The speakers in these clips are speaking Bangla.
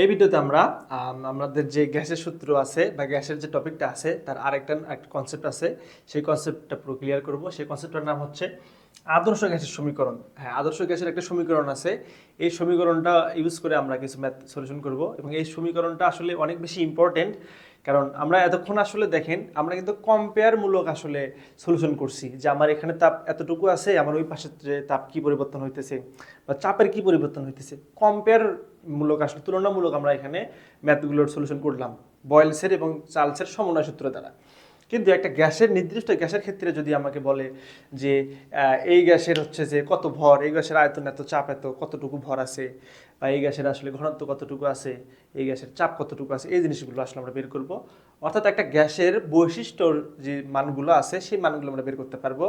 এই ভিডিওতে আমরা আমাদের যে গ্যাসের সূত্র আছে বা গ্যাসের যে টপিকটা আছে, তার আরেকটা একটা কনসেপ্ট আছে। সেই কনসেপ্টটা পুরো ক্লিয়ার করব। সেই কনসেপ্টটার নাম হচ্ছে আদর্শ গ্যাসের সমীকরণ। হ্যাঁ আদর্শ গ্যাসের একটা সমীকরণ আছে। এই সমীকরণটা ইউজ করে আমরা কিছু ম্যাথ সলিউশন করব এবং এই সমীকরণটা আসলে অনেক বেশি ইম্পর্টেন্ট কারণ আমরা এতক্ষণ আসলে দেখেন, আমরা কিন্তু কম্পেয়ারমূলক আসলে সলিউশন করছি যে আমার এখানে তাপ এতটুকু আছে, আমার ওই পাশের তাপ কি পরিবর্তন হইতেছে বা চাপের কি পরিবর্তন হইতেছে। কম্পেয়ার মূলক আসলে, তুলনামূলক আমরা এখানে ম্যাথগুলোর সলিউশন করলাম। বয়েলসের এবং চার্লসের সমন্বয় সূত্র দ্বারা। কিন্তু একটা গ্যাসের নির্দিষ্ট, গ্যাসের ক্ষেত্রে যদি আমাকে বলে যে এই গ্যাসের হচ্ছে যে কত ভর, এই গ্যাসের আয়তন এত, চাপ এত, কতটুকু ভর আছে, বা এই গ্যাসের আসলে ঘনত্ব কতটুকু আছে, এই গ্যাসের চাপ কতটুকু আছে, এই জিনিসগুলো আসলে আমরা বের করব। অর্থাৎ একটা গ্যাসের বৈশিষ্ট্যর যে মানগুলো আছে, সেই মানগুলো আমরা বের করতে পারব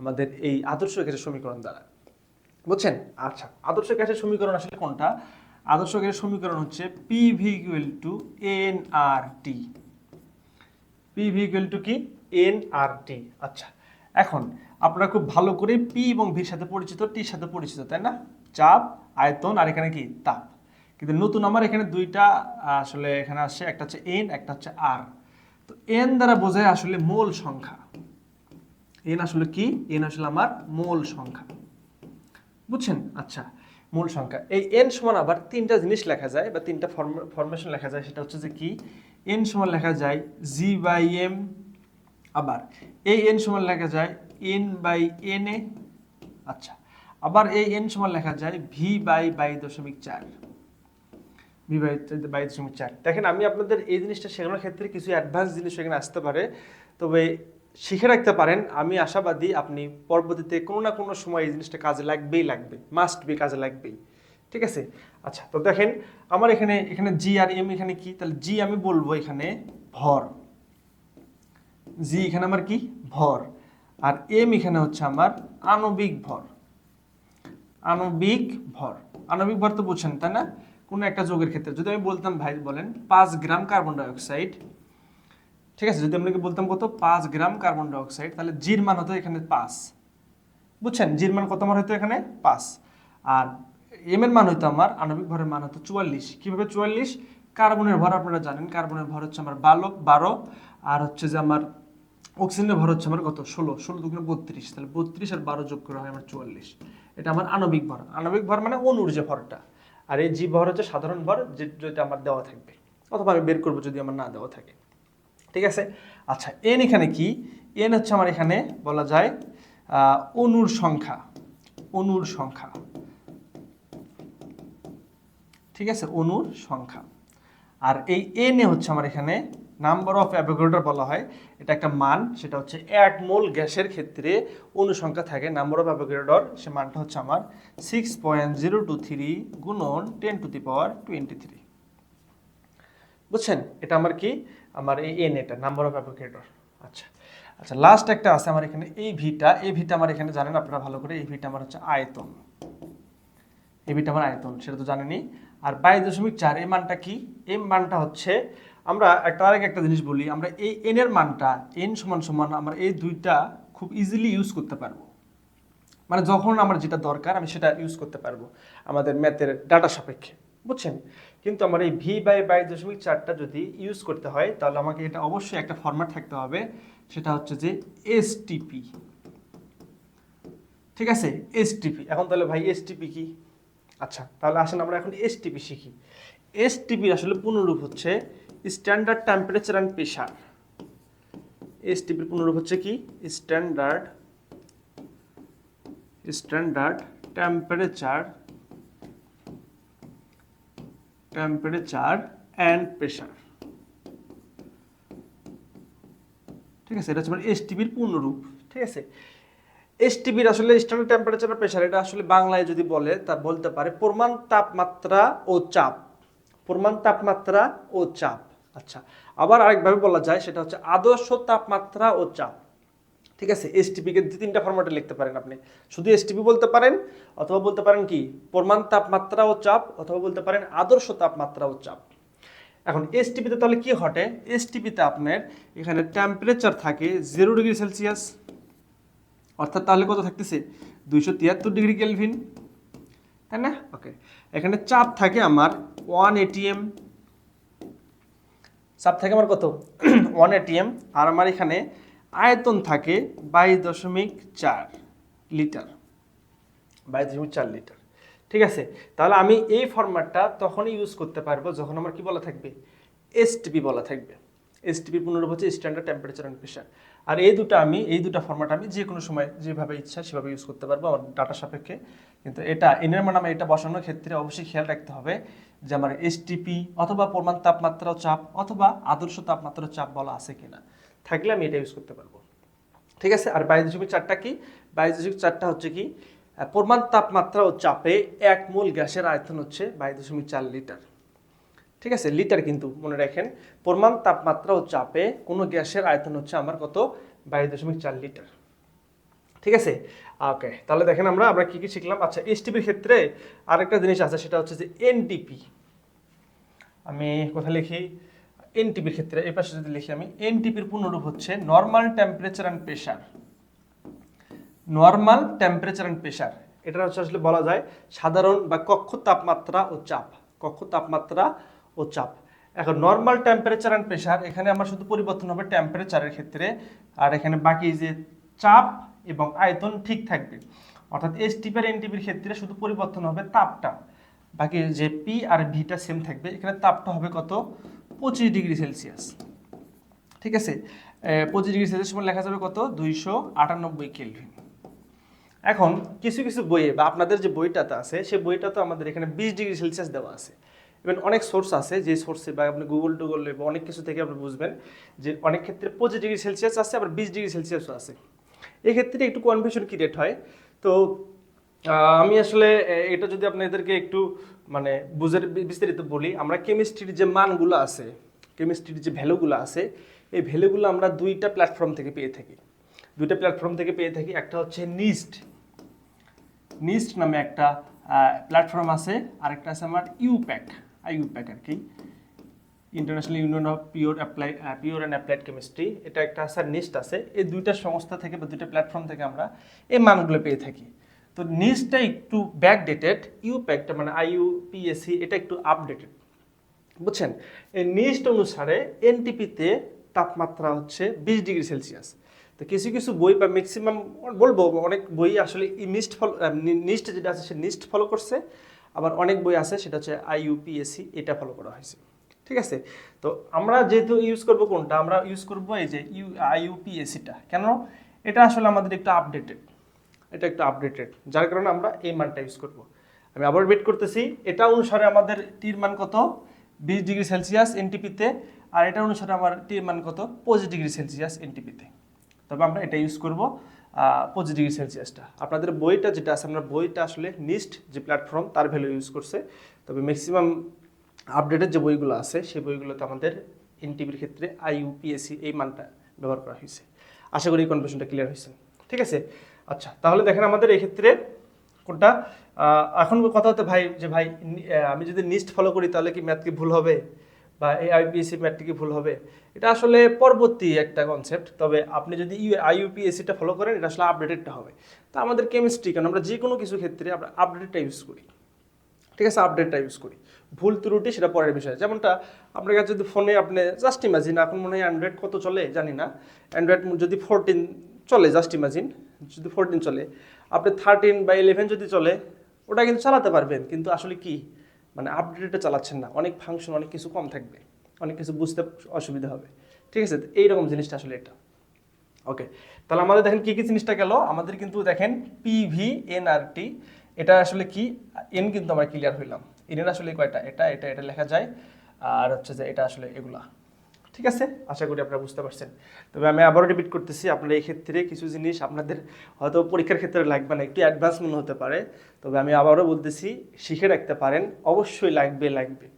আমাদের এই আদর্শ গ্যাসের সমীকরণ দ্বারা। বুঝছেন? আচ্ছা আদর্শ গ্যাসের সমীকরণ আসলে কোনটা? আদর্শ গ্যাসের সমীকরণ হচ্ছে P V equal to N R T P V equal to কি? এন আর টি আচ্ছা এখন আপনারা খুব ভালো করে পি এবং ভির সাথে পরিচিত টির সাথে পরিচিত, তাই না? চাপ, আয়তন আর এখানে কি? তাপ। কিন্তু নতুন আমার এখানে দুইটা, আসলে এখানে আসছে, একটা হচ্ছে এন একটা হচ্ছে আর তো এন দ্বারা বোঝায় আসলে মোল সংখ্যা। এন আসলে কি? এন আসলে আমার মোল সংখ্যা। বুঝছেন? আচ্ছা মূল সংখ্যা। এই এন সমান আবার তিনটা জিনিস লেখা যায় বা তিনটা ফরমেশন লেখা যায়, সেটা হচ্ছে যে কি? এন সমান লেখা যায় জি বাই এম আবার। এই এন সমান লেখা যায় এন বাই এন এ। আচ্ছা আবার এই এন সমান লেখা যায় ভি বাই বাই দশমিক চার। ভি বাই বাই দশমিক চার। দেখেন, আমি আপনাদের এই জিনিসটা শেখানোর ক্ষেত্রে কিছু অ্যাডভান্স জিনিস এখানে আসতে পারে। তবে শিখে রাখতে পারেন। আমি আশাবাদী আপনি পরবর্তীতে কোনো না কোনো সময় এই জিনিসটা কাজে লাগবেই লাগবে। মাস্ট বি কাজে লাগবেই। ঠিক আছে? আচ্ছা তো দেখেন, আমার এখানে এখানে জি আর এম এখানে কি? তাহলে জি আমি বলব এখানে ভর। জি এখানে আমার কি? ভর। আর এম এখানে হচ্ছে আমার আণবিক ভর। আণবিক ভর। আণবিক ভর তো বুঝছেন, তাই না? কোনো একটা যোগের ক্ষেত্রে। যদি আমি বলতাম ভাই, বলেন পাঁচ গ্রাম কার্বন ডাইঅক্সাইড ঠিক আছে? যদি আপনাকে বলতাম কত? পাঁচ গ্রাম কার্বন ডাইঅক্সাইড, তাহলে জির মান হতো এখানে পাঁচ। বুঝছেন? জির মান কত মান হতো এখানে? পাঁচ। আর এম এর মান হতো আমার, আণবিক ভরের মান হতো চুয়াল্লিশ। কীভাবে চুয়াল্লিশ? কার্বনের ভর আপনারা জানেন। কার্বনের ভর হচ্ছে আমার বারো বারো। আর হচ্ছে যে আমার অক্সিজেনের ভর হচ্ছে আমার কত? ষোলো। ষোলো দুগুণে বত্রিশ। তাহলে বত্রিশ আর বারো যোগ করা হয় আমার চুয়াল্লিশ। এটা আমার আণবিক ভর। আণবিক ভর মানে অনুর যে ভরটা। আর এই জি ভর হচ্ছে সাধারণ ভর যেটা আমার দেওয়া থাকবে। অথবা আমি বের করব যদি আমার না দেওয়া থাকে। ঠিক আছে? আচ্ছা এন এখানে কি? এন হচ্ছে আমার এখানে, বলা যায় অণুর সংখ্যা অণুর সংখ্যা। ঠিক আছে? অনুর সংখ্যা। আর এই এন এ হচ্ছে আমার এখানে নাম্বার অফ অ্যাভোগাড্রো বলা হয়। এটা একটা মান, সেটা হচ্ছে এক মোল গ্যাসের ক্ষেত্রে অনুসংখ্যা থাকে। নাম্বার অফ অ্যাভোগাড্রোর সে মানটা হচ্ছে আমার six point zero two three গুণন ten to the power twenty three বুঝছেন? এটা আমার কি? আমার এই এন এটা নাম্বার অফ অ্যাভোকেটর আচ্ছা। আচ্ছা লাস্ট একটা আছে আমার এখানে এই ভিটা এই ভিটা আমার এখানে জানেন আপনারা ভালো করে এই ভিটা আমার হচ্ছে আয়তন। এই ভিটা আমার আয়তন, সেটা তো জানেনই। আর বাইশ দশমিক চার এই মানটা কি? এই মানটা হচ্ছে, আমরা একটা আরেক একটা জিনিস বলি, আমরা এই এন এর মানটা এন সমান সমান আমরা এই দুইটা খুব ইজিলি ইউজ করতে পারব। মানে যখন আমার যেটা দরকার, আমি সেটা ইউজ করতে পারব আমাদের ম্যাথের ডাটা সাপেক্ষে। বুঝছেন? কিন্তু আমার এই ভি বাই বাই দশমিক চারটা যদি ইউজ করতে হয়, তাহলে আমাকে এটা অবশ্যই একটা ফরম্যাট থাকতে হবে, সেটা হচ্ছে যে এসটিপি ঠিক আছে? এসটিপি এখন তাহলে ভাই এসটিপি কি? আচ্ছা তাহলে আসেন আমরা এখন এসটিপি শিখি। এসটিপি আসলে পুনরূপ হচ্ছে স্ট্যান্ডার্ড টেম্পারেচার অ্যান্ড প্রেশার এসটিপির পুনরূপ হচ্ছে কি? Standard standard temperature temperature and pressure ঠিক আছে, এটা হচ্ছে মানে এসটিপির পূর্ণরূপ, ঠিক আছে? এসটিপির আসলে স্ট্যান্ডার্ড টেম্পারেচার প্রেশার এটা আসলে বাংলায় যদি বলে, তা বলতে পারে প্রমাণ তাপমাত্রা ও চাপ। প্রমাণ তাপমাত্রা ও চাপ। আচ্ছা আবার আরেকভাবে বলা যায়, সেটা হচ্ছে আদর্শ তাপমাত্রা ও চাপ। ঠিক আছে এসটিপিকে দু তিনটা ফরম্যাটে লিখতে পারেন আপনি। শুধু এসটিপি বলতে পারেন, অথবা বলতে পারেন কি, প্রমাণ তাপমাত্রা ও চাপ, অথবা বলতে পারেন আদর্শ তাপমাত্রা ও চাপ। এখন এসটিপিতে তাহলে কি ঘটে? এসটিপিতে আপনার এখানে টেম্পারেচার থাকে জিরো ডিগ্রি সেলসিয়াস অর্থাৎ তাহলে কত থাকতেছে? দুইশো তিয়াত্তর ডিগ্রি কেলভিন তাই না? ওকে এখানে চাপ থাকে আমার ওয়ান এটিএম চাপ থাকে আমার কত? ওয়ান এটিএম আর আমার এখানে আয়তন থাকে বাইশ দশমিক চার লিটার। বাইশ দশমিক চার লিটার। ঠিক আছে? তাহলে আমি এই ফরম্যাটটা তখনই ইউজ করতে পারব যখন আমার কি বলা থাকবে? এসটিপি বলা থাকবে। এসটিপি পুনরূপ হচ্ছে স্ট্যান্ডার্ড টেম্পারেচার অ্যান্ড প্রেশার আর এই দুটো আমি, এই দুটো ফরম্যাট আমি যে কোনো সময় যেভাবে ইচ্ছা সেভাবে ইউজ করতে পারব আমার ডাটা সাপেক্ষে। কিন্তু এটা এনের মানে এটা বসানোর ক্ষেত্রে অবশ্যই খেয়াল রাখতে হবে যে আমার এসটিপি অথবা প্রমাণ তাপমাত্রা চাপ অথবা আদর্শ তাপমাত্রা চাপ বলা আছে কিনা। থাকলে আমি এটা ইউজ করতে পারব। ঠিক আছে? আর বাইশ দশমিক চারটা কি? বাইশ দশমিক চারটা হচ্ছে কি? প্রমাণ তাপমাত্রা ও চাপে এক মূল গ্যাসের আয়তন হচ্ছে বাইশ দশমিক চার লিটার। ঠিক আছে? লিটার কিন্তু মনে রাখেন। প্রমাণ তাপমাত্রা ও চাপে কোনো গ্যাসের আয়তন হচ্ছে আমার কত? বাইশ দশমিক চার লিটার। ঠিক আছে? ওকে, তাহলে দেখেন আমরা আমরা কী কী শিখলাম? আচ্ছা এসটিপির ক্ষেত্রে আরেকটা জিনিস আছে, সেটা হচ্ছে যে এনটিপি আমি কোথায় লিখি? এনটিপির ক্ষেত্রে, এই পাশে যদি লিখি আমি এনটিপির পূর্ণরূপ হচ্ছে normal temperature and pressure normal temperature and pressure এটা হচ্ছে আসলে বলা যায় সাধারণ বা কক্ষ তাপমাত্রা ও চাপ, কক্ষ তাপমাত্রা ও চাপ। এখন নর্মাল টেম্পারেচার অ্যান্ড প্রেশার এখানে আমার শুধু পরিবর্তন হবে টেম্পারেচারের ক্ষেত্রে, আর এখানে বাকি যে চাপ এবং আয়তন ঠিক থাকবে। অর্থাৎ এস টিপের এন ক্ষেত্রে শুধু পরিবর্তন হবে তাপটা, বাকি যে পি আর ভিটা সেম থাকবে, এখানে তাপটা হবে কত? পঁচিশ ডিগ্রি সেলসিয়াস। ঠিক আছে? পঁচিশ ডিগ্রি সেলসিয়াস সময় লেখা যাবে কত? দুইশো আটানব্বই কেলভিন। এখন কিছু কিছু বইয়ে বা আপনাদের যে বইটাতে আছে সেই বইটা তো আমাদের এখানে বিশ ডিগ্রি সেলসিয়াস দেওয়া আছে। ইভেন অনেক সোর্স আছে, যে সোর্সে বা আপনি গুগল টুগল বা অনেক কিছু থেকে আপনি বুঝবেন যে অনেক ক্ষেত্রে পঁচিশ ডিগ্রি সেলসিয়াস আছে, আবার বিশ ডিগ্রি সেলসিয়াসও আছে। এক্ষেত্রে একটু কনফিউশন ক্রিয়েট হয়। তো আমি আসলে এটা যদি আপনাদেরকে একটু মানে বুঝের বিস্তারিত বলি, আমরা কেমিস্ট্রির যে মানগুলো আছে কেমিস্ট্রির যে ভ্যালুগুলো আছে, এই ভ্যালুগুলো আমরা দুইটা প্ল্যাটফর্ম থেকে পেয়ে থাকি। দুইটা প্ল্যাটফর্ম থেকে পেয়ে থাকি, একটা হচ্ছে নিস্ট নিস্ট নামে একটা প্ল্যাটফর্ম আছে, আরেকটা আছে আমার ইউপ্যাক ইউপ্যাক আর কি international union of pure apply pure and applied chemistry এটা একটা স্যার নিস্ট আছে। এই দুইটা সংস্থা থেকে বা দুইটা প্ল্যাটফর্ম থেকে আমরা এই মানগুলো পেয়ে থাকি। তো নিস্টটা একটু ব্যাকডেটেড ইউপ্যাকটা মানে আইইউপিএসসি এটা একটু আপডেটেড বুঝছেন? এই নিস্ট অনুসারে এনটিপিতে তাপমাত্রা হচ্ছে বিশ ডিগ্রি সেলসিয়াস। তো কিছু কিছু বই বা ম্যাক্সিমাম বলব, অনেক বই আসলে নিস্ট ফলো নিস্ট যেটা আছে সে নিস্ট ফলো করছে, আবার অনেক বই আছে সেটা হচ্ছে আইইউপিএসসি এটা ফলো করা হয়েছে, ঠিক আছে? তো আমরা যেহেতু ইউজ করব কোনটা? আমরা ইউজ করব এই যে ইউ আইইউপিএসিটা কেন? এটা আসলে আমাদের একটু আপডেটেড এটা একটু আপডেটেড যার কারণে আমরা এই মানটা ইউজ করব। আমি আবার ওয়েট করতেছি। এটা অনুসারে আমাদের টির মান কত? বিশ ডিগ্রি সেলসিয়াস এনটিপিতে আর এটা অনুসারে আমার টির মান কত? পঁচিশ ডিগ্রি সেলসিয়াস এনটিপিতে তবে আমরা এটা ইউজ করব পঁচিশ ডিগ্রি সেলসিয়াসটা। আপনাদের বইটা যেটা আছে, আমরা বইটা আসলে নিস্ট যে প্ল্যাটফর্ম তার ভ্যালু ইউজ করছে। তবে ম্যাক্সিমাম আপডেটেড যে বইগুলো আছে, সেই বইগুলোতে আমাদের এনটিপির ক্ষেত্রে আইইউপিএসসি এই মানটা ব্যবহার করা হয়েছে। আশা করি এই ক্লিয়ার হয়েছে। ঠিক আছে? আচ্ছা তাহলে দেখেন আমাদের এই ক্ষেত্রে কোনটা এখন কথা হতে ভাই, যে ভাই আমি যদি নিস্ট ফলো করি তাহলে কি ম্যাথ কি ভুল হবে? বা এই আইপিএসসি ম্যাথটি কি ভুল হবে? এটা আসলে পরবর্তী একটা কনসেপ্ট তবে আপনি যদি ইউ আইইউপিএসসিটা ফলো করেন, এটা আসলে আপডেটেডটা হবে। তো আমাদের কেমিস্ট্রি কারণ আমরা যে কোনো কিছু ক্ষেত্রে আমরা আপডেটটা ইউজ করি। ঠিক আছে আপডেটটা ইউজ করি। ভুল ত্রুটি সেটা পরের বিষয়। যেমনটা আপনার কাছে যদি ফোনে আপনি জাস্ট ইমাজিন এখন মনে হয় অ্যান্ড্রয়েড কত চলে? জানি না। অ্যান্ড্রয়েড যদি ফোরটিন চলে জাস্ট ইমাজিন যদি ফোরটিন চলে, আপনি থার্টিন বা ইলেভেন যদি চলে, ওটা কিন্তু চালাতে পারবেন, কিন্তু আসলে কি? মানে আপডেটটা চালাচ্ছেন না, অনেক ফাংশন অনেক কিছু কম থাকবে, অনেক কিছু বুঝতে অসুবিধা হবে, ঠিক আছে? এইরকম জিনিসটা আসলে এটা। ওকে তাহলে আমাদের দেখেন কী কী জিনিসটা গেল? আমাদের কিন্তু দেখেন পিভি এনআরটি এটা আসলে কি? এন কিন্তু আমরা ক্লিয়ার হইলাম এনের আসলে কয়টা? এটা এটা এটা লেখা যায়, আর হচ্ছে যে এটা আসলে এগুলা। ঠিক আছে? আশা করি আপনারা বুঝতে পারছেন। তবে আমি আবারও রিপিট করতেছি, আপনারা এই ক্ষেত্রে কিছু জিনিস আপনাদের হয়তো পরীক্ষার ক্ষেত্রে লাগবে না, একটু অ্যাডভান্স মনে হতে পারে। তবে আমি আবারও বলতেছি, শিখে রাখতে পারেন, অবশ্যই লাগবে লাগবে।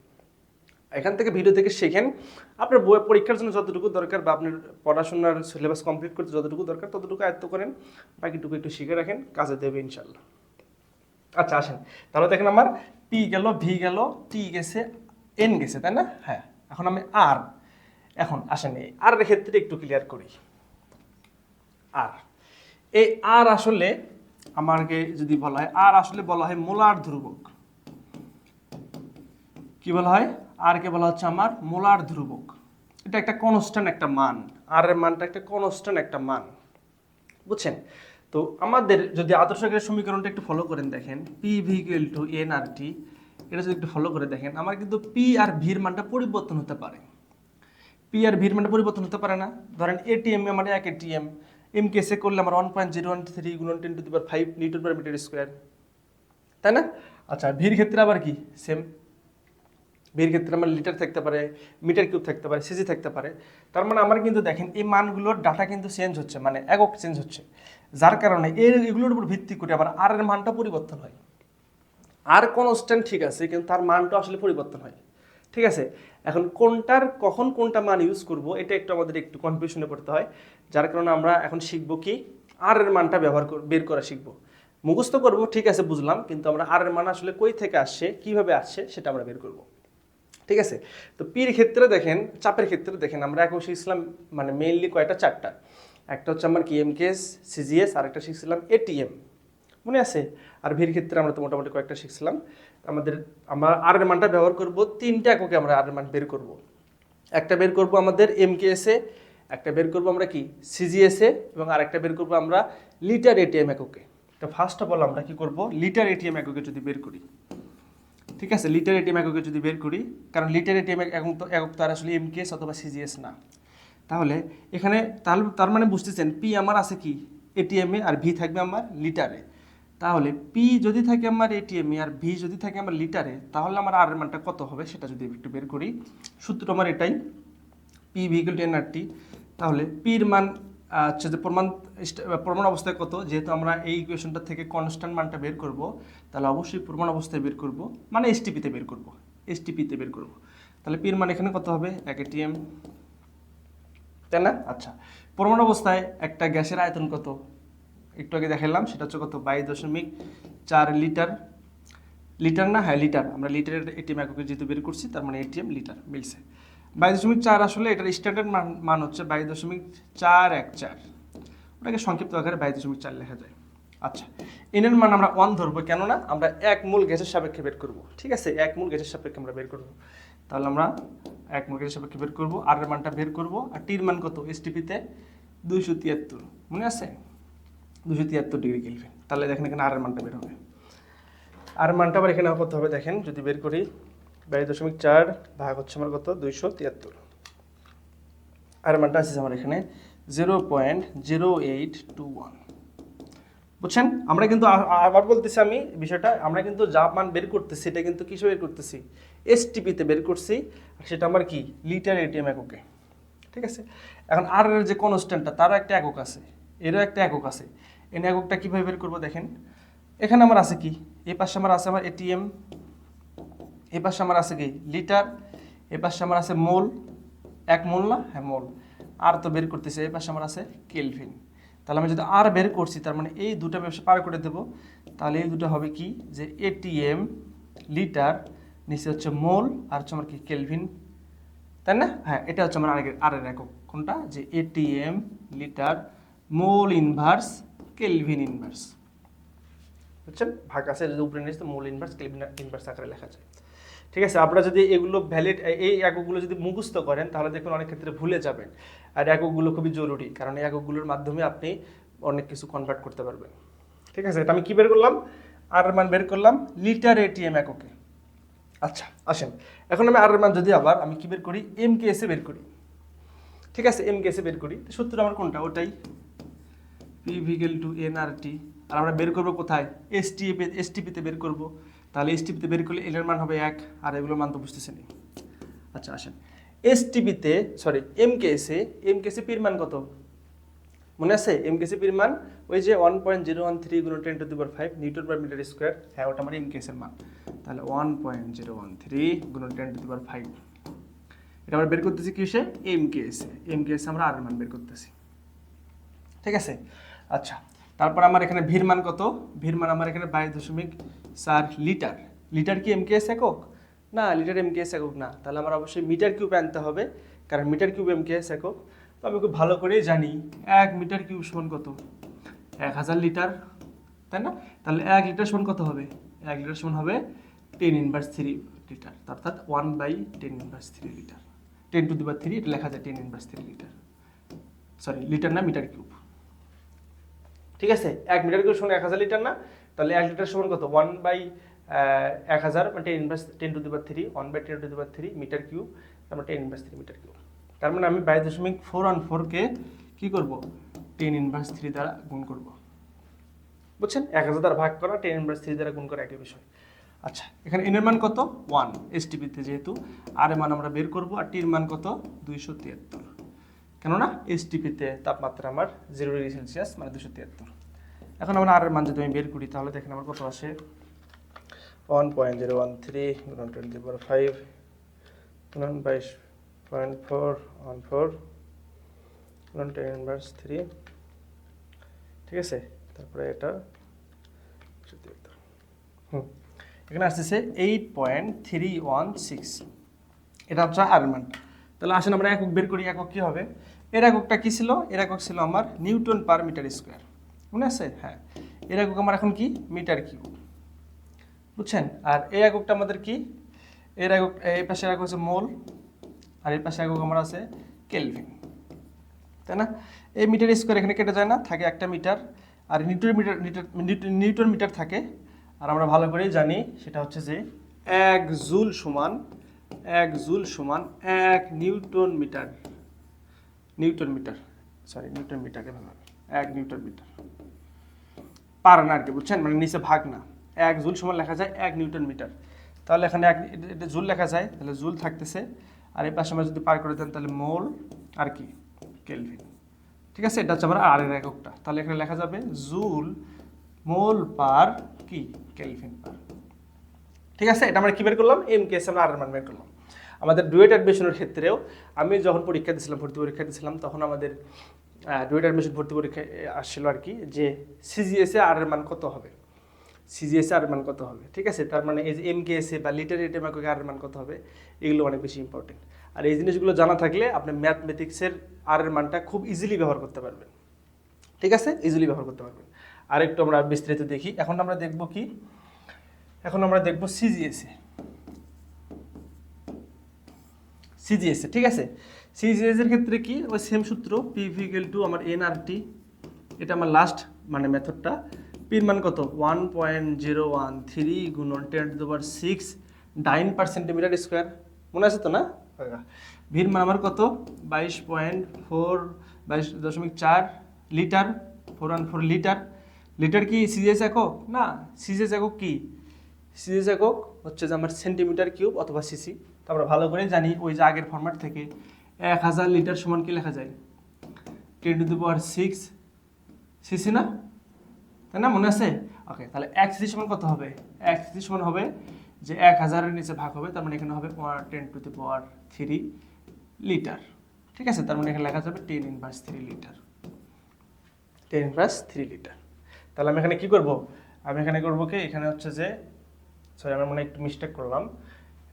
এখান থেকে ভিডিও থেকে শেখেন। আপনার বই- পরীক্ষার জন্য যতটুকু দরকার বা আপনার পড়াশোনার সিলেবাস কমপ্লিট করতে যতটুকু দরকার, ততটুকু আয়ত্ত করেন। বাকিটুকু একটু শিখে রাখেন, কাজে দেবে ইনশাল্লাহ আচ্ছা আসেন। তাহলে দেখেন আমার পি গেল ভি গেল টি গেছে এন গেছে, তাই না? হ্যাঁ এখন আমি আর এখন আসেন এই আর এর ক্ষেত্রে একটু ক্লিয়ার করি। আর এই আর আসলে আমাকে যদি বলা হয় আর আসলে বলা হয় মোলার ধ্রুবক। কি বলা হয়? আর কে বলা হচ্ছে আমার মোলার ধ্রুবক। এটা একটা কনস্ট্যান্ট একটা মান। আর এর মানটা একটা কনস্ট্যান্ট একটা মান। বুঝছেন? তো আমাদের যদি আদর্শ গ্যাসের সমীকরণটা একটু ফলো করেন দেখেন P V equal to N R T এটা যদি একটু ফলো করে দেখেন, আমার কিন্তু পি আর ভির মানটা পরিবর্তন হতে পারে। পি আর ভির মানে পরিবর্তন হতে পারে না। ধরেন এটিএম আমার এক এটিএম এম কেসে করলে আমার one point zero one three গুণন ten to the power five newton per metre square. তাই না? আচ্ছা ভির ক্ষেত্রে আবার কি? সেম ভির ক্ষেত্রে আমার লিটার থাকতে পারে, মিটার কিউব থাকতে পারে সিজি থাকতে পারে। তার মানে আমার কিন্তু দেখেন, এই মানগুলোর ডাটা কিন্তু চেঞ্জ হচ্ছে মানে একক চেঞ্জ হচ্ছে। যার কারণে এর এগুলোর উপর ভিত্তি করে আবার আর এর মানটা পরিবর্তন হয়। আর কনস্ট্যান্ট ঠিক আছে, কিন্তু তার মানটা আসলে পরিবর্তন হয়। ঠিক আছে? এখন কোনটার, কখন কোনটা মান ইউজ করব, এটা একটু আমাদের একটু কনফিউশনে পড়তে হয়। যার কারণে আমরা এখন শিখব কি আর এর মানটা ব্যবহার বের করা শিখব। মুখস্থ করব, ঠিক আছে, বুঝলাম, কিন্তু আমরা আর এর মান আসলে কই থেকে আসছে, কীভাবে আসছে, সেটা আমরা বের করব। ঠিক আছে? তো পির ক্ষেত্রে দেখেন, চাপের ক্ষেত্রে দেখেন, আমরা এখন শিখছিলাম মানে মেইনলি কয়টা? চারটা। একটা হচ্ছে আমার কি এমকেএস সিজিএস আর একটা শিখছিলাম এটিএম মনে আছে? আর ভির ক্ষেত্রে আমরা তো মোটামুটি কয়েকটা শিখছিলাম। আমাদের, আমরা আর এর মানটা ব্যবহার করব, তিনটা এককে আমরা আর এর মান বের করব। একটা বের করব আমাদের এমকেএসে একটা বের করব আমরা কি? সিজিএসে এবং আরেকটা বের করব আমরা লিটার এটিএম এককে। তো ফার্স্ট অফ অল আমরা কি করব? লিটার এটিএম এককে যদি বের করি। ঠিক আছে? লিটার এটিএম এককে যদি বের করি, কারণ লিটার এটিএম একক তো একক তো আর আসলে এমকেএস অথবা সিজিএস না। তাহলে এখানে তার মানে বুঝতেছেন পি আমার আছে কি? এটিএমে আর ভি থাকবে আমার লিটারে তাহলে পি যদি থাকে আমার এটিএমে আর ভি যদি থাকে আমার লিটারে তাহলে আমার আর মানটা কত হবে সেটা যদি একটু বের করি। সূত্র আমার এটাই। পি ভিকুয়াল টেন আর টি তাহলে পির মান হচ্ছে যে প্রমাণ প্রমাণ অবস্থায় কত? যেহেতু আমরা এই ইকুয়েশনটা থেকে কনস্ট্যান্ট মানটা বের করব, তাহলে অবশ্যই প্রমাণ অবস্থায় বের করব। মানে এসটিপিতে বের করব। এসটিপিতে বের করব। তাহলে পির মান এখানে কত হবে? এক এটিএম তাই না? আচ্ছা। প্রমাণ অবস্থায় একটা গ্যাসের আয়তন কত? একটু আগে দেখালাম সেটা হচ্ছে কত? বাইশ দশমিক চার লিটার। লিটার না? হ্যাঁ লিটার। আমরা লিটারের এটিএম এককে যেহেতু বের করছি, তার মানে এটিএম লিটার মিলছে। বাইশ দশমিক চার আসলে এটার স্ট্যান্ডার্ড মান মান হচ্ছে বাইশ দশমিক চার এক চার। ওটাকে সংক্ষিপ্ত আকারে বাইশ দশমিক চার লেখা যায়। আচ্ছা এনের মান আমরা ওয়ান ধরবো কেননা আমরা এক মূল গ্যাসের সাপেক্ষে বের করব। ঠিক আছে? এক মূল গ্যাসের সাপেক্ষে আমরা বের করব। তাহলে আমরা এক মূল গ্যাসের সাপেক্ষে বের করব, আর এর মানটা বের করব। আর টির মান কত? এসটিপিতে দুইশো তিয়াত্তর। মনে আছে? দুশো তিয়াত্তর ডিগ্রি কেলভিন তাহলে দেখেন এখানে আর মানটা বের হবে। আর মানটা আবার এখানে কত হবে, দেখেন, যদি বের করি বাইশ দশমিক চার ভাগ হচ্ছে আমার কত? দুইশো তিয়াত্তর। আর মানটা আছে আমার এখানে zero point zero eight two one বুঝছেন? আমরা কিন্তু আবার বলতেছি আমি বিষয়টা, আমরা কিন্তু যা মান বের করতেছি, এটা কিন্তু কিসে বের করতেছি? এসটিপিতে বের করছি, আর সেটা আমার কি? লিটার এটিএম এককে। ঠিক আছে? এখন আর যে কনস্ট্যান্টটা তারও একটা একক আছে, এরও একটা একক আছে। এই এককটা কীভাবে বের করব দেখেন। এখানে আমার আছে কি? এই পাশে আমার আছে আমার এটিএম এই পাশে আমার আছে কি? লিটার এই পাশে আমার আছে মোল এক মোল না? হ্যাঁ মোল আর তো বের করতেছে, এই পাশে আমার আছে কেলভিন তাহলে আমি যদি আর বের করছি, তার মানে এই দুটো ব্যবসা পার করে দেব, তাহলে এই দুটো হবে কি? যে এটিএম লিটার নিচে হচ্ছে মোল আর হচ্ছে আমার কি? কেলভিন তাই না? হ্যাঁ এটা হচ্ছে আমার আর এর একক। কোনটা? যে atm litre mole inverse kelvin inverse বুঝছেন? ভাগ আছে যদি উপরে নিচে মূল ইনভার্স কেলভিন ইনভার্স আকারে লেখা যায়। ঠিক আছে, আপনারা যদি এগুলো ভ্যালিড এই এককগুলো যদি মুখস্থ করেন, তাহলে দেখুন অনেক ক্ষেত্রে ভুলে যাবেন। আর এককগুলো খুবই জরুরি, কারণ এই এককগুলোর মাধ্যমে আপনি অনেক কিছু কনভার্ট করতে পারবেন। ঠিক আছে, এটা আমি কী বের করলাম? আর মান বের করলাম লিটার এটিএম এককে। আচ্ছা আসেন। এখন আমি আর মান যদি আবার, আমি কী বের করি? এম কে এসে বের করি। ঠিক আছে এম কে এসে বের করি। সূত্র আমার কোনটা? ওটাই। P V equal to N R T আর আমরা বের করব কোথায়? এস টি এস টিপিতে বের করব। তাহলে এস টিপিতে বের করলে এল এর মান হবে এক, আর এগুলোর মান তো বুঝতেছেন আচ্ছা আসেন। এস টিপিতে সরি এম কে এসে এম কে এসে পির মান কত? মনে আছে? এম কে পির মান? ওই যে one point zero one three গুণ ten to the five newton per metre square হ্যাঁ ওটা আমার এম কেসের মান। তাহলে one point zero one three গুণ টেন টু দি ফাইভ এটা আমরা বের করতেছি কিসে? এম কে এসে এম কে এসে আমরা আর মান বের করতেছি। ঠিক আছে? আচ্ছা তারপর আমার এখানে ভিড় মান কত? ভিড় মান আমার এখানে বাইশ দশমিক চার লিটার। লিটার কি এম কে এস একক? না, লিটার এম কে এস একক না। তাহলে আমার অবশ্যই মিটার কিউব আনতে হবে, কারণ মিটার কিউব এম কে একক। তো আমি খুব ভালো করেই জানি, এক মিটার কিউব সমান কত? এক হাজার লিটার, তাই না? তাহলে এক লিটার সমান কত হবে? এক লিটার সমান হবে টেন ইনভার্স থ্রি লিটার, অর্থাৎ one by ten inverse three litre. Ten to the power three এটা লেখা যায় ten inverse three litre. Sorry litre না মিটার কিউব? ঠিক আছে? এক মিটার কিউব সমান এক হাজার লিটার না? তাহলে এক লিটার সমান কত? ওয়ান বাই এক হাজার মানে ten inverse ten to the power three one by ten to the power three metre cube তারপর ten inverse three metre cube তার মানে আমি বাইশ দশমিক ফোর ওয়ান ফোরকে কী করব? টেন ইনভার্স থ্রি দ্বারা গুণ করব। বুঝছেন? এক হাজার দ্বারা ভাগ করা টেন ইনভার্স থ্রি দ্বারা গুণ করা একই বিষয়। আচ্ছা এখানে এনের মান কত? ওয়ান এসটিপিতে যেহেতু আর এর মান আমরা বের করব, আর টির মান কত? দুইশো তিয়াত্তর কেননা এসটিপিতে তাপমাত্রা আমার জিরো ডিগ্রি সেলসিয়াস মানে দুশো তিয়াত্তর। এখন আমরা আর মান যদি আমি বের করি, তাহলে দেখেন আমার কত আসে? One point zero one three গুণন টোয়েন্টি ফোর ফাইভ গুণন বাইশ পয়েন্ট ফোর ওয়ান ফোর গুণন টেন ইনভার্স থ্রি ঠিক আছে? তারপরে এটা হুম। এখানে আসতেছে eight point three one six এটা হচ্ছে আর মান। তাহলে আসেন আমরা একক বের করি, একক কী হবে? এর এককটা কী ছিল? এর একক ছিল আমার নিউটন পার মিটার স্কোয়ার। মনে আছে? হ্যাঁ। এর একক আমার এখন কি? Metre cube. বুঝছেন? আর এই এককটা আমাদের কি? এর একক এই পাশে একক হচ্ছে মোল, আর এই পাশে একক আমার আছে কেলভিন। তাই না? এই মিটার স্কোয়ার এখানে কেটে যায় না, থাকে একটা মিটার, আর newton metre newton newton metre থাকে। আর আমরা ভালো করেই জানি, সেটা হচ্ছে যে এক জুল সমান এক জুল সমান এক newton metre. Newton metre sorry newton metre এক নিউটন মিটার। পার না আর কি, বুঝছেন? মানে নিচে ভাগ না। এক জুল সমান লেখা যায় এক নিউটন মিটার। তাহলে এখানে এক, এটা জুল লেখা যায়, তাহলে জুল থাকতেছে। আর এই পাশে যদি পার করে দেন, তাহলে মোল আর কি, কেলভিন। ঠিক আছে? এটা হচ্ছে আমার আর এর এককটা। তাহলে এখানে লেখা যাবে জুল, মোল পার কি, কেলভিন পার। ঠিক আছে? এটা আমরা কি বের করলাম? এম কেস আমরা আর এর মান বের করলাম। আমাদের ডুয়েট অ্যাডমিশনের ক্ষেত্রেও আমি যখন পরীক্ষা দিয়েছিলাম, ভর্তি পরীক্ষা দিয়েছিলাম, তখন আমাদের ডুয়েট অ্যাডমিশন ভর্তি পরীক্ষায় আসছিল আর কি যে সিজিএসএ আর এর মান কত হবে? সিজিএসএ আর মান কত হবে? ঠিক আছে? তার মানে এই যে এম কে এসে বা লিটারেট এমাকে আর এর মান কত হবে? এগুলো অনেক বেশি ইম্পর্টেন্ট আর এই জিনিসগুলো জানা থাকলে আপনি ম্যাথমেটিক্সের আর এর মানটা খুব ইজিলি ব্যবহার করতে পারবেন। ঠিক আছে? ইজিলি ব্যবহার করতে পারবেন। আরেকটু আমরা বিস্তারিত দেখি। এখন আমরা দেখব কি? এখন আমরা দেখব সিজিএসএ সিজিএসএ ঠিক আছে? সিজিএস এর ক্ষেত্রে কি? ওই সেম সূত্র পি ভিকেল টু আমার এনআরটি এটা আমার লাস্ট মানে মেথডটা পির মান কত? One point zero one three গুণন ten to power six nine per centimetre square মনে আছে তো না? ভির মান আমার কত? বাইশ পয়েন্ট ফোর বাইশ দশমিক চার litre four one four litre litre কি সিজিএস একক? না সিজিএস একক কি? সিজিএস একক হচ্ছে যে আমার সেন্টিমিটার কিউব অথবা সিসি তো আমরা ভালো করে জানি ওই যে আগের ফরম্যাট থেকে এক হাজার লিটার সমান কি লেখা যায়? Ten to the power six cc না? তাই না মনে আছে? ওকে তাহলে এক সিসি সমান কত হবে? এক সিসি সমান হবে যে এক হাজারের নিচে ভাগ হবে, তার মানে এখানে হবে ten to the power three litre ঠিক আছে? তার মানে এখানে লেখা যাবে ten inverse three litre ten inverse three litre তাহলে আমি এখানে কি করব? আমি এখানে করব কি? এখানে হচ্ছে যে সরি আমি মনে একটু মিস্টেক করলাম।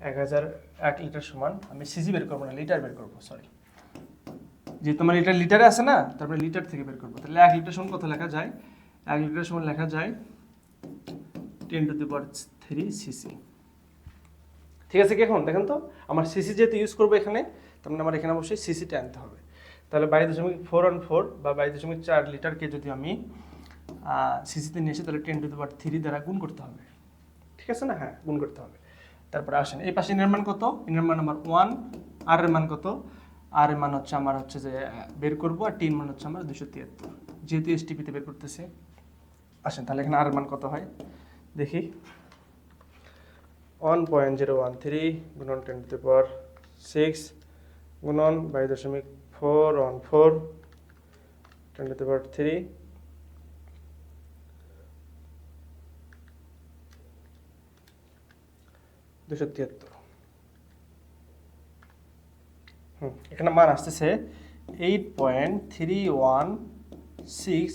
এক হাজার এক লিটার সমান, আমি সিজি বের করব না, লিটার বের করব সরি যেহেতু আমার লিটার লিটারে আছে না, তারপরে লিটার থেকে বের করব। তাহলে এক লিটার সমান কত লেখা যায়? এক লিটার সমান লেখা যায় ten to the power three cc ঠিক আছে কি এখন? দেখেন তো, আমার সিসি যেহেতু ইউজ করব এখানে, তার মানে আমার এখানে অবশ্যই সিসিটা আনতে হবে। তাহলে বাইশ দশমিক ফোর অন ফোর বা বাইশ দশমিক চার লিটারকে যদি আমি সিসিতে নিয়ে এসে তাহলে ten to the power three দ্বারা গুণ করতে হবে। ঠিক আছে না? হ্যাঁ গুণ করতে হবে। তারপরে আসেন। এই পাশে ইনের মান কত? ইনের মান আমার ওয়ান আর এর মান কত? আর এর মান হচ্ছে আমার হচ্ছে যে বের করব, আর টিন মান হচ্ছে আমার দুশো তিয়াত্তর। যেহেতু এস এসটিপিতে বের করতেছে। আসেন, তাহলে এখানে আর এর মান কত হয়? দেখি। One point zero one three গুণন টেন টু পাওয়ার সিক্স গুণন বাই দশমিক four one four ten to power three দুশো তিয়াত্তর। হুম। এখানে মান আসতেছে eight point three one six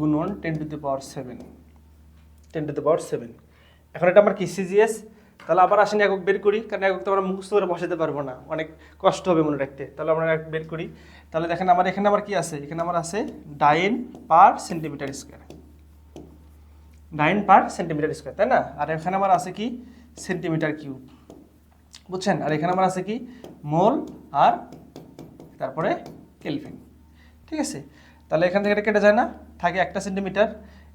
গুণন ten to the power seven ten to the power seven এখন এটা আমার কি সিজিএস তাহলে আবার আসেন একক বের করি, কারণ একক তো আমরা মুখস্থ করে বসাতে পারব না। অনেক কষ্ট হবে মনে রাখতে। তাহলে আমরা একক বের করি। তাহলে দেখেন আমার, এখানে আমার কি আছে? এখানে আমার আছে dyne per centimetre square dyne per centimetre square তাই না? আর এখানে আমার আছে কি? Centimetre cube. বুঝছেন? আর এখানে আমার আছে কি? মোল আর তারপরে কেলভিন। ঠিক আছে? তাহলে এখান থেকে এটা কেটে যায় না? থাকে একটা সেন্টিমিটার।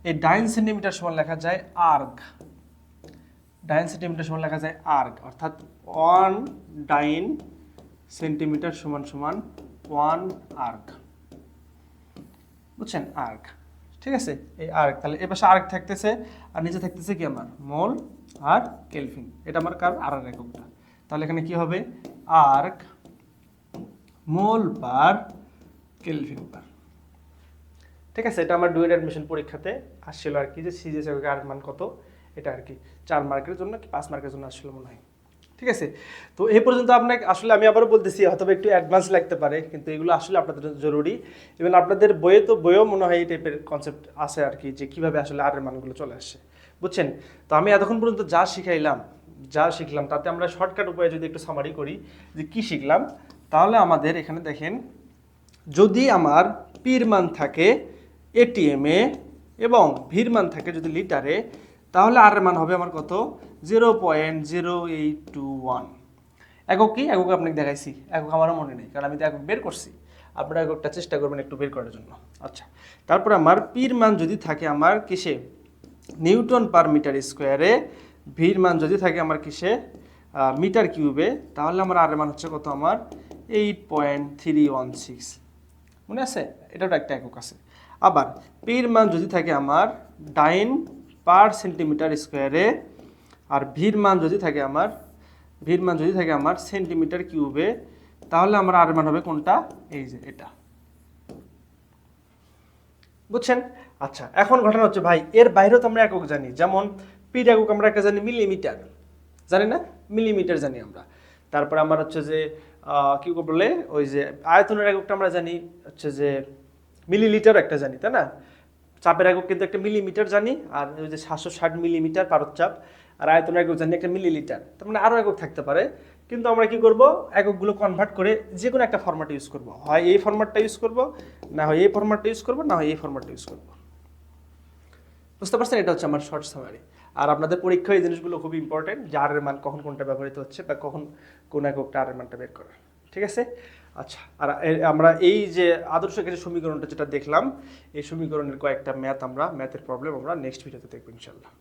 এই ডাইন সেন্টিমিটার সমান লেখা যায় আর্গ। ডাইন সেন্টিমিটার সমান লেখা যায় আর্গ। অর্থাৎ ওয়ান ডাইন সেন্টিমিটার সমান সমান ওয়ান আর্গ। বুঝছেন? আর্গ। ঠিক আছে? এই আর্গ। তাহলে এ পাশে আর্গ থাকতেছে, আর নিচে থাকতেছে কি আমার? মোল আর কেলভিন। এটা আমার কার? আর আর এককটা। তাহলে এখানে কি হবে? আর্গ মোল পার কেলভিন পার ঠিক আছে, এটা আমার ডুয়েট অ্যাডমিশন পরীক্ষাতে আসছিল আর কি, যে সিজিএস আর মান কত? এটা আর কি। চার মার্কের জন্য কি পাঁচ মার্কের জন্য আসছিল মনে হয়। ঠিক আছে? তো এই পর্যন্ত আপনাকে, আসলে আমি আবারও বলতেছি হয়তো একটু অ্যাডভান্স লাগতে পারে, কিন্তু এগুলো আসলে আপনাদের জরুরি। এবং আপনাদের বইয়ে তো, বইয়েও মনে হয় এই টাইপের কনসেপ্ট আছে আর কি, যে কীভাবে আসলে আরের মানগুলো চলে আসছে বুঝছেন? তো আমি এতক্ষণ পর্যন্ত যা শিখাইলাম, যা শিখলাম, তাতে আমরা শর্টকাট উপায়ে যদি একটু সামারি করি যে কি শিখলাম, তাহলে আমাদের এখানে দেখেন, যদি আমার পির মান থাকে এটিএমে এবং ভির মান থাকে যদি লিটারে তাহলে আর মান হবে আমার কত? Zero point zero eight two one একক কি? একক আপনাকে দেখাইছি। একক আমারও মনে নেই, কারণ আমি তো একক বের করছি। আপনারা এককটা চেষ্টা করবেন একটু বের করার জন্য। আচ্ছা তারপর আমার পির মান যদি থাকে আমার কিসে? নিউটন পার মিটার স্কোয়ারে ভির মান যদি থাকে আমার কিসে মিটার কিউবে, তাহলে আমার আর মান হচ্ছে কত আমার? Eight point three one six. মনে আছে? এটাও একটা একক আছে। আবার, পির মান যদি থাকে আমার ডাইন পার সেন্টিমিটার স্কোয়ারে, আর ভির মান যদি থাকে আমার, ভির মান যদি থাকে আমার সেন্টিমিটার কিউবে, তাহলে আমার আর মান হবে কোনটা? এই যে এটা। বুঝছেন? আচ্ছা এখন ঘটনা হচ্ছে, ভাই, এর বাইরেও তো আমরা একক জানি, যেমন পির একক আমরা একটা জানি মিলিমিটার, জানি না? মিলিমিটার জানি আমরা। তারপর আমার হচ্ছে যে কি বলে, ওই যে আয়তনের এককটা আমরা জানি, হচ্ছে যে মিলিলিটার একটা জানি, তাই না? চাপের একক কিন্তু একটা মিলিমিটার জানি, আর ওই যে সাতশো ষাট মিলিমিটার পারদ চাপ আর আয়তনের একক জানি একটা মিলিলিটার। তার মানে আরও একক থাকতে পারে। কিন্তু আমরা কি করব? এককগুলো কনভার্ট করে যে কোনো একটা ফরম্যাট ইউজ করব। হয় এই ফরম্যাটটা ইউজ করব, না হয় এই ফরম্যাটটা ইউজ করব, না হয় এই ফরম্যাটটা ইউজ করব। বুঝতে পারছেন? এটা হচ্ছে আমার শর্ট সামারি আর আপনাদের পরীক্ষায় এই জিনিসগুলো খুব ইম্পর্টেন্ট যে মান কখন কোনটা ব্যবহৃত হচ্ছে বা কখন কোন এক আর এর মানটা বের করা। ঠিক আছে? আচ্ছা আর আমরা এই যে আদর্শ ক্ষেত্রে সমীকরণটা যেটা দেখলাম, এই সমীকরণের কয়েকটা ম্যাথ আমরা ম্যাথের প্রবলেম আমরা নেক্সট ভিডিওতে দেখব ইনশাল্লাহ